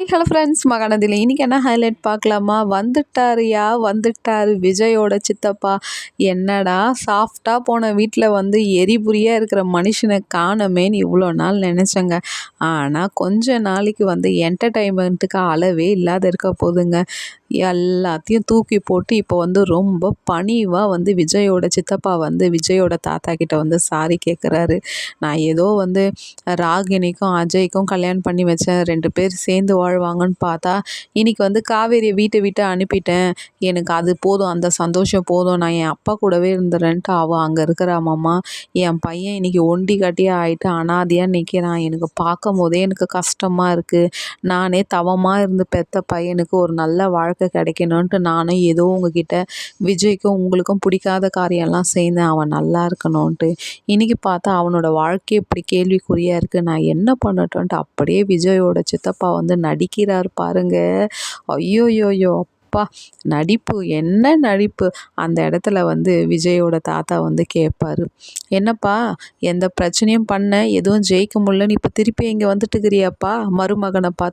Hello friends மகாநதியில் இன்றைக்கி என்ன highlight பார்க்கலாமா? வந்துட்டாருயா? வந்துட்டாரு விஜயோட சித்தப்பா. என்னடா சாஃப்டாக போன வீட்டில் வந்து எரிபுரியாக இருக்கிற மனுஷனை காணமேன்னு இவ்வளோ நாள் நினச்சேங்க. ஆனால் கொஞ்ச நாளைக்கு வந்து என்டர்டைன்மெண்ட்டுக்கு அளவே இல்லாத இருக்க போதுங்க. எல்லாத்தையும் தூக்கி போட்டு இப்போ வந்து ரொம்ப பணிவாக வந்து விஜயோட சித்தப்பா வந்து விஜயோட தாத்தா கிட்ட வந்து சாரி கேட்குறாரு நான் ஏதோ வந்து ராகினிக்கும் அஜய்க்கும் கல்யாணம் பண்ணி வச்சேன். ரெண்டு பேர் சேர்ந்து வாழ்வாங்கன்னு பார்த்தா இன்றைக்கி வந்து காவேரியை வீட்டை விட்டு அனுப்பிட்டேன். எனக்கு அது போதும் அந்த சந்தோஷம் போதும். நான் என் அப்பா கூடவே இருந்துறேன்ட்டு அவள் அங்கே இருக்கிறாமம்மா என் பையன் இன்றைக்கி ஒண்டி கட்டியாக ஆகிட்டு அனாதையாக நிற்கிறான் எனக்கு பார்க்கும் போதே எனக்கு கஷ்டமாக இருக்குது நானே தவமாக இருந்து பெற்ற பையனுக்கு ஒரு நல்ல வாழ்க்கை கிடைக்கணுன்ட்டு நானும் ஏதோ உங்ககிட்ட விஜய்க்கும் உங்களுக்கும் பிடிக்காத காரியம்லாம் செய்தேன் அவன் நல்லா இருக்கணும்ன்ட்டு. இன்றைக்கி பார்த்தா அவனோட வாழ்க்கை இப்படி கேள்விக்குறியாக இருக்குது நான் என்ன பண்ணட்டும்ன்ட்டு அப்படியே விஜயோட சித்தப்பா வந்து நடிக்கிறார் பாருங்க. ஐயோயோயோ அப்பா. நடிப்பு என்ன நடிப்பு? அந்த இடத்துல வந்து விஜயோட தாத்தா வந்து கேட்பாரு என்னப்பா எந்த பிரச்சனையும் பண்ண எதுவும் ஜெயிக்க முடியலன்னு இப்போ திருப்பி இங்கே வந்துட்டுக்கிறியாப்பா? மருமகனை பார்த்து